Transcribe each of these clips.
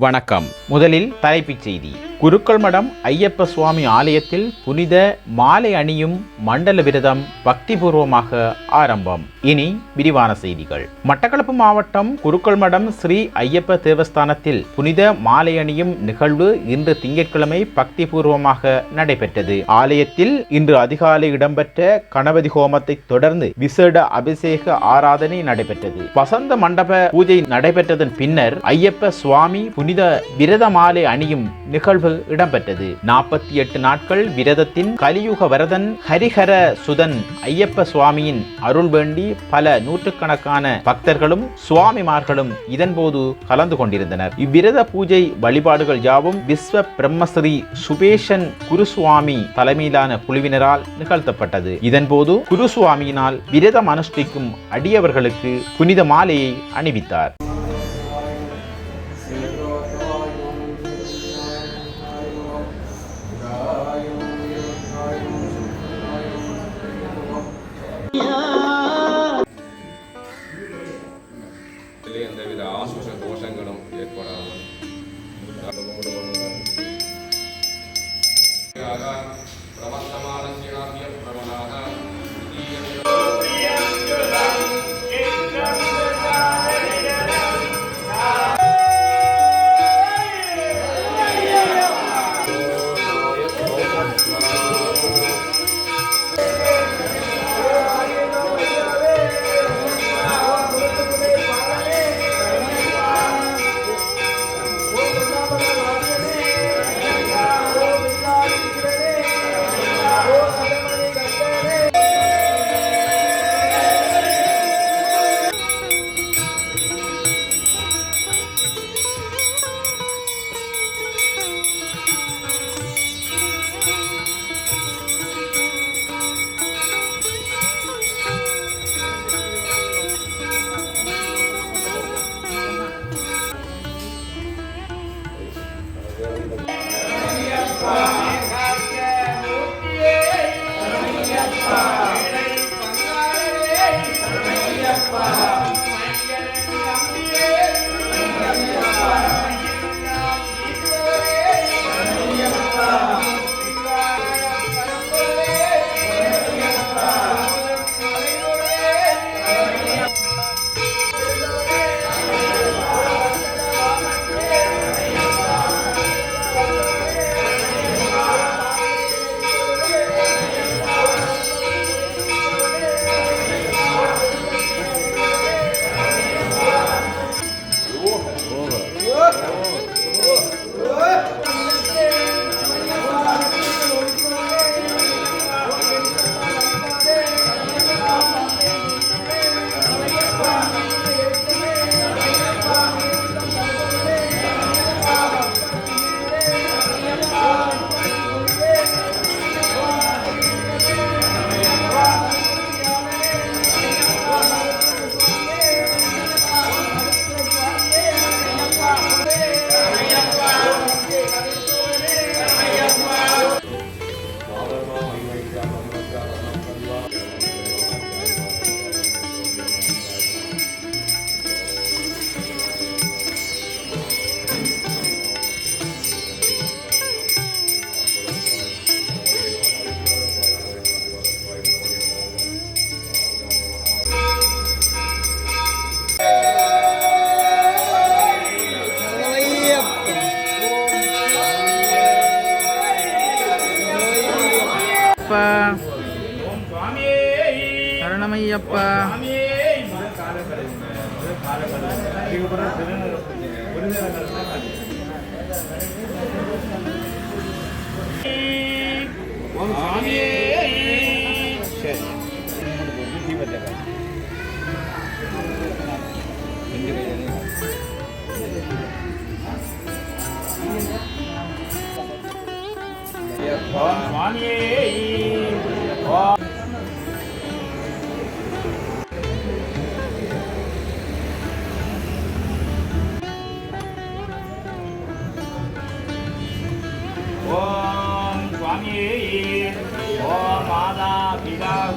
வணக்கம். முதலில் தலைப்புச் செய்தி. குருக்கள் மடம் ஐயப்ப சுவாமி ஆலயத்தில் புனித மாலை அணியும் மண்டல விரதம் பக்திபூர்வமாக ஆரம்பம். இனி விரிவான செய்திகள். மட்டக்களப்பு மாவட்டம் குருக்கள் மடம் ஸ்ரீ ஐயப்ப தேவஸ்தானத்தில் புனித மாலை அணியும் நிகழ்வு இன்று திங்கட்கிழமை பக்திபூர்வமாக நடைபெற்றது. ஆலயத்தில் இன்று அதிகாலை இடம்பெற்ற கணபதி ஹோமத்தை தொடர்ந்து விசேட அபிஷேக ஆராதனை நடைபெற்றது. வசந்த மண்டப பூஜை நடைபெற்றதன் பின்னர் ஐயப்ப சுவாமி புனித விரத மாலை அணியும் நிகழ்வு இடம்பெற்றது. நாற்பத்தி எட்டு நாட்கள் விரதத்தின் கலியுக வரதன் ஹரிஹர சுதன் ஐயப்ப சுவாமியின் அருள் வேண்டி பல நூற்றுக்கணக்கான பக்தர்களும் சுவாமிமார்களும் இதன்போது கலந்து கொண்டிருந்தனர். இவ்விரத பூஜை வழிபாடுகள் யாவும் விஸ்வ பிரம்மஸ்ரீ சுபேஷன் குருசுவாமி தலைமையிலான குழுவினரால் நிகழ்த்தப்பட்டது. இதன்போது குருசுவாமியினால் விரதம் அனுஷ்டிக்கும் அடியவர்களுக்கு புனித மாலையை அணிவித்தார். Yeah. சரணமையப்பா ஓம் 주의 어마다 비가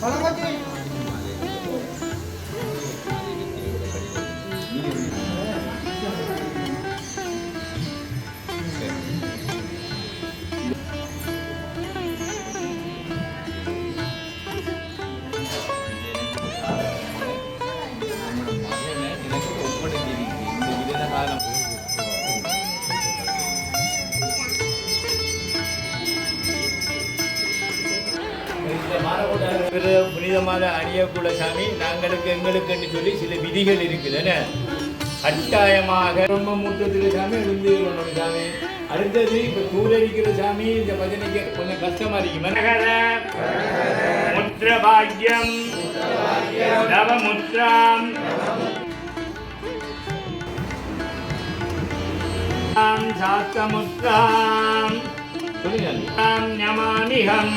마다 மாறக்கூடாது புனிதமான அணியக்குல சாமி நாங்களுக்கு எங்களுக்கு என்று சொல்லி சில விதிகள் இருக்குதுன்னு. கட்டாயமாக ரொம்ப மூத்தத்துக்கு சாமி. எழுந்து சாமி அடுத்தது இப்ப தூரடிக்கிற சாமி இந்த பஜனைக்கு கொஞ்சம் கஷ்டமா இருக்கு. முத்திர பாக்யம் நவமுத்ராம் சாஸ்தமுத்ராம் சொல்லுங்க. ஞமானிகம்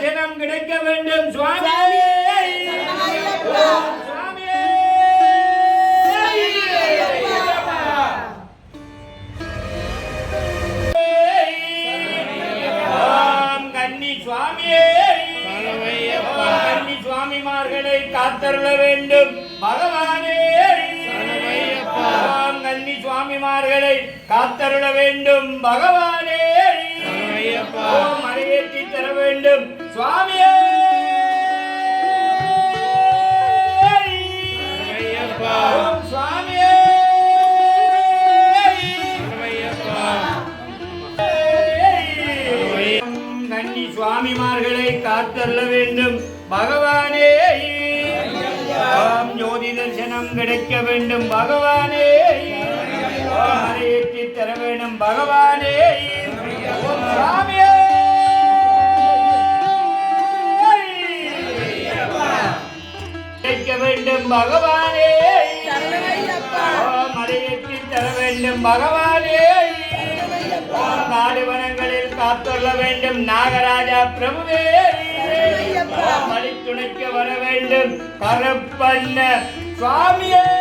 தரிசனம் கிடைக்க வேண்டும். கன்னி சுவாமிமார்களை காத்தருள வேண்டும். பகவானே. கன்னி சுவாமிமார்களை காத்தருள வேண்டும். பகவானே. மலையேற்றி தர வேண்டும். சுவாமியே! ஓம் சுவாமியே! கன்னி சுவாமிமார்களை காத்தருள வேண்டும். பகவானே! ஜோதி தரிசனம் கிடைக்க வேண்டும். பகவானே! மலையேற்றி தர வேண்டும். பகவானே! ஓம் வேண்டும் பகவானே. மலையேற்றி தர வேண்டும் பகவானே. நாடு வனங்களில் காத்துள்ள வேண்டும் நாகராஜா பிரபுவே. மணி துணைக்க வர வேண்டும் கருப்பண்ண சுவாமியே.